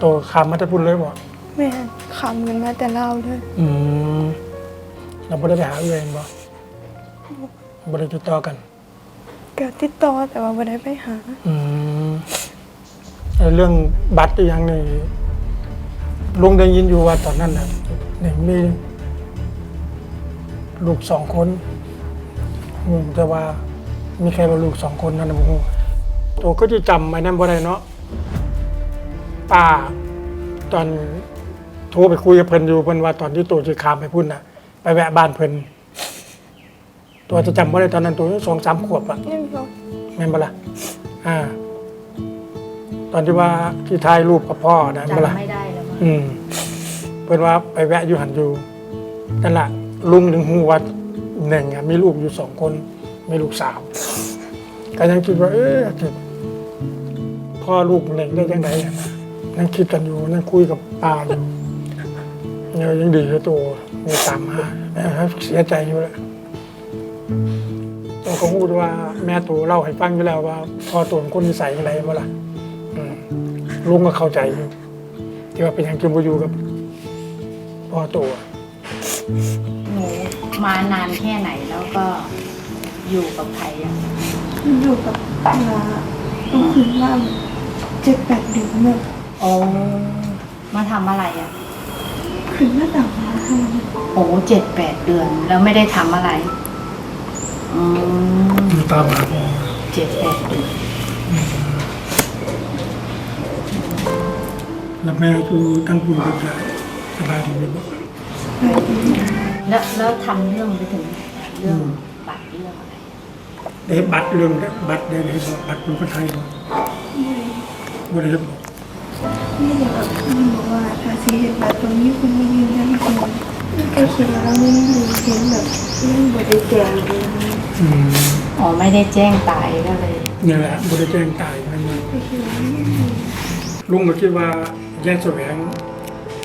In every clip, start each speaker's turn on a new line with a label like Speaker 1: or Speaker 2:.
Speaker 1: โตขามมาแต่พุ่นเลยบ่
Speaker 2: แม่ขำกันมาแต่เล่าเลย
Speaker 1: อืมเราบ่ได้ไปหาเอื้อยบ่บ่ได้ติดต่อกัน
Speaker 2: ก็ติดต่อแต่ว่าไม่ได้ไปหา
Speaker 1: อืมไอ้เรื่องบัตรอีหยังนี่ลุงได้ยินอยู่ว่าตอนนั้นน่ะนี่มีลูกสองคนอืมแต่ว่ามีใครว่าลูกสองคนนั่นนะผมโตก็จะจำไอ้นั่นบ่ได้เนาะ ป้า ตอนโทรไปคุยกับเพิ่นอยู่เพิ่นว่าตอนที่โตจะขามไปพุ่นน่ะ ไปแวะบ้านเพิ่นตัวจะจำบ่ได้ตอนนั้นตัวสองสามขวบอะ
Speaker 2: นี่ก็
Speaker 1: แม่นบ่ล่ะอ่า ตอนที่ว่าที่ถ่ายรูปกับพ่อนะบ่ล่ะ
Speaker 3: จำไม่ได้แล้วมั้ง
Speaker 1: อืมเพิ่นว่าไปแวะอยู่หันอยู่นั่นล่ะลุงถึงฮู้ว่าหนึ่งอะมีลูกอยู่สองคนมีลูกสาวก็ยังคิดว่า เอ๊ะจะพ่อลูกหนึ่งได้ยังไงอะนะ นั่งคิดกันอยู่นั่งคุยกับป้าอยู่เนี่ยยังดีเลยตัวมีตามมาเอ้ยเสียใจอยู่แหละตัวเขาพูดว่าแม่ตัวเล่าให้ฟังอยู่แล้วว่าพ่อตัวเป็นคนนิสัยอะไรบ่ล่ะอืมลุงก็เข้าใจอยู่ที่ว่าเป็นอย่างกินบอยู่กับพ่อตัว
Speaker 3: หนูมานานแค่ไหนแล้วก็อยู่กับใครอะ
Speaker 2: อยู่กับนาต้องคืนว่าเจ็ดแปดเดือนเนี่ย
Speaker 3: โอ้มาทำอะไรอะ
Speaker 2: คืนมาต่างมาให้
Speaker 3: โอ้เจ็ดแปดเดือน แล้วไม่ได้ทำอะไรอืม
Speaker 1: อยู่ตามหาพ่อ
Speaker 3: เจ็ดแปดเดือน
Speaker 1: แล้วแม่คือตั้งคุณกับยายสบายดีไหมบอก
Speaker 2: ไปดี
Speaker 3: แล้วแล้วทำเรื่องไปถึงเรื่องบัตรเรื่องอะไร
Speaker 1: ได้บัตรเรื่องบัตรได้ไหนบอกบัตรเป็นคนไทยบอกบ่ได้บอก
Speaker 2: นี่เดี๋ยวแบบมันบอกว่าภาษีเห็นแบบตรงนี้คุณไม่ยืนยันจริงไอ้เขียนแล้วไม่ยืนเห็นแบบเรื่องบริแจงเลย
Speaker 1: อืม
Speaker 3: อ๋อไม่ได้แจ้งตายก็เลย
Speaker 1: นี่แหละบ่ได้แจ้งตายนั่นเอง
Speaker 2: ไอ้เขียนแล้วไม่ยืน
Speaker 1: ลุงก็คิดว่าแยกแสวง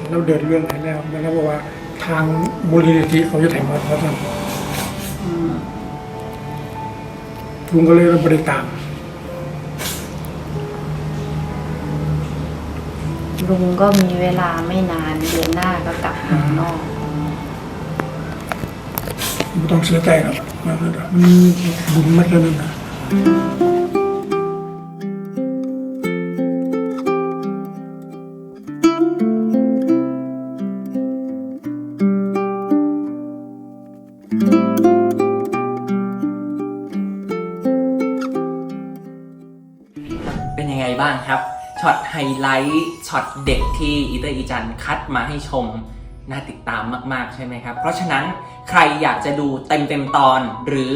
Speaker 1: เราเดินเรื่องไหนแล้วมันแล้วบอกว่าทางมูลนิธิเขาจะถ่ายมาเพราะฉะนั้น
Speaker 3: อืม
Speaker 1: ลุงก็เลยบริตาม
Speaker 3: ลุงก็มีเวลาไม่นานเดือนหน้าก็กลับเมืองนอก
Speaker 1: ไม่ต้องเสียใจหรอกมันมันบุญมากแล้วนั่นนะ
Speaker 4: เป็นยังไงบ้างครับ ช็อตไฮไลท์ช็อตเด็กที่อีเตอร์อีจันคัดมาให้ชมน่าติดตามมากๆใช่ไหมครับ เพราะฉะนั้นใครอยากจะดูเต็มเต็มๆตอน หรือ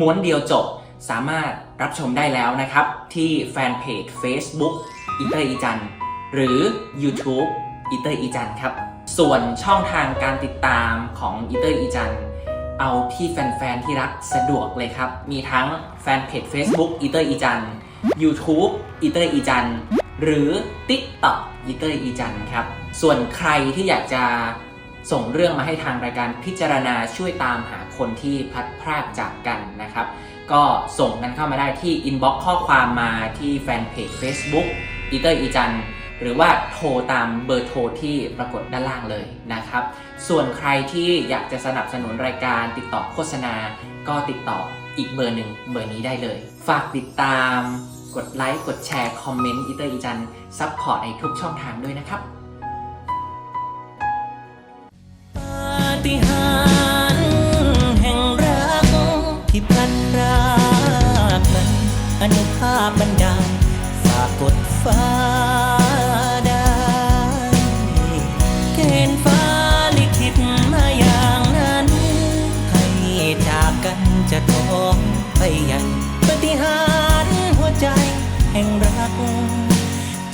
Speaker 4: ม้วนเดียวจบสามารถรับชมได้แล้วนะครับ ที่แฟนเพจ Facebook อีเตอร์อีจันหรือ YouTube อีเตอร์อีจันครับ ส่วนช่องทางการติดตามของอีเตอร์อีจันเอาที่แฟนๆที่รักสะดวกเลยครับ มีทั้งแฟนเพจ Facebook อีเตอร์อีจัน YouTube อีเตอร์อีจัน หรือ TikTok อีเตอร์อีจันครับ ส่วนใครที่อยากจะส่งเรื่องมาให้ทางรายการพิจารณาช่วยตามหาคนที่พัดพรากจากกันนะครับ ก็ส่งกันเข้ามาได้ที่ inbox ข้อความมาที่แฟนเพจ Facebook อีเตอร์อีจันหรือว่าโทรตามเบอร์โทรที่ปรากฏด้านล่างเลยนะครับ ส่วนใครที่อยากจะสนับสนุนรายการติดต่อโฆษณา ก็ติดต่ออีกเบอร์หนึ่งเบอร์นี้ได้เลย ฝากติดตาม กดไลค์กดแชร์คอมเมนต์อีเตอร์อีจันซัพพอร์ตในทุกช่องทางด้วยนะครับ
Speaker 5: ปาฏิหาริ ห่งรัก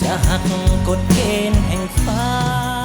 Speaker 5: จะหักกฎเกณฑ์แห่งฟ้า